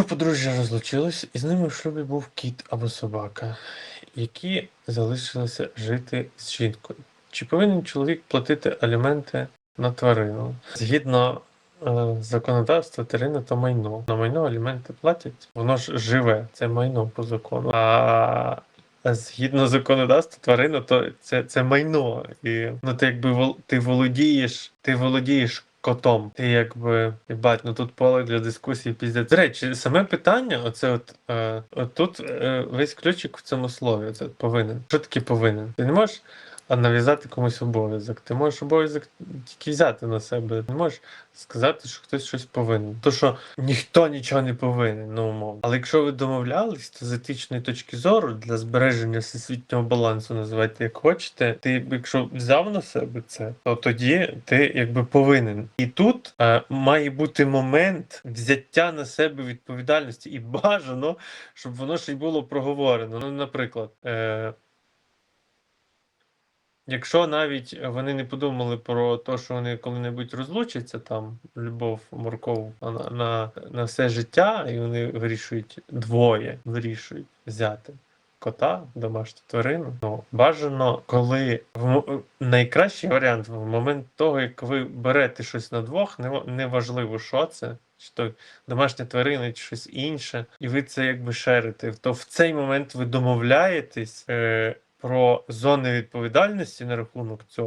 Якщо подружжя розлучилось, і з ними в шлюбі був кіт або собака, які залишилися жити з жінкою, чи повинен чоловік платити аліменти на тварину? Згідно е, законодавства, тварина то майно. На майно аліменти платять, воно ж живе, це майно по закону. А згідно законодавства, тварина то це, це майно. І ну ти якби ти володієш, ти володієш котом. Ти якби бать, ну тут поле для дискусії піздець. До речі, саме питання, оце от, е, от тут е, весь ключик в цьому слові. Це повинен. Що таке повинен? Ти не можеш а, нав'язати комусь обов'язок. Ти можеш обов'язок тільки взяти на себе. Не можеш сказати, що хтось щось повинен. То що ніхто нічого не повинен, ну умовно. Але якщо ви домовлялись, то з етичної точки зору для збереження всесвітнього балансу, називайте як хочете. Ти, якщо взяв на себе це, то тоді ти якби повинен. І тут е, має бути момент взяття на себе відповідальності і бажано, щоб воно ще й було проговорено. Ну, наприклад. Е, Якщо навіть вони не подумали про те, що вони коли-небудь розлучаться, там любов, морков на, на, на все життя, і вони вирішують двоє, вирішують взяти кота, домашню тварину. Ну, бажано, коли в найкращий варіант в момент того, як ви берете щось на двох, не, неважливо, що це. Чи то домашня тварина, чи щось інше, і ви це якби шерите, то в цей момент ви домовляєтесь е, про зони відповідальності на рахунок цього.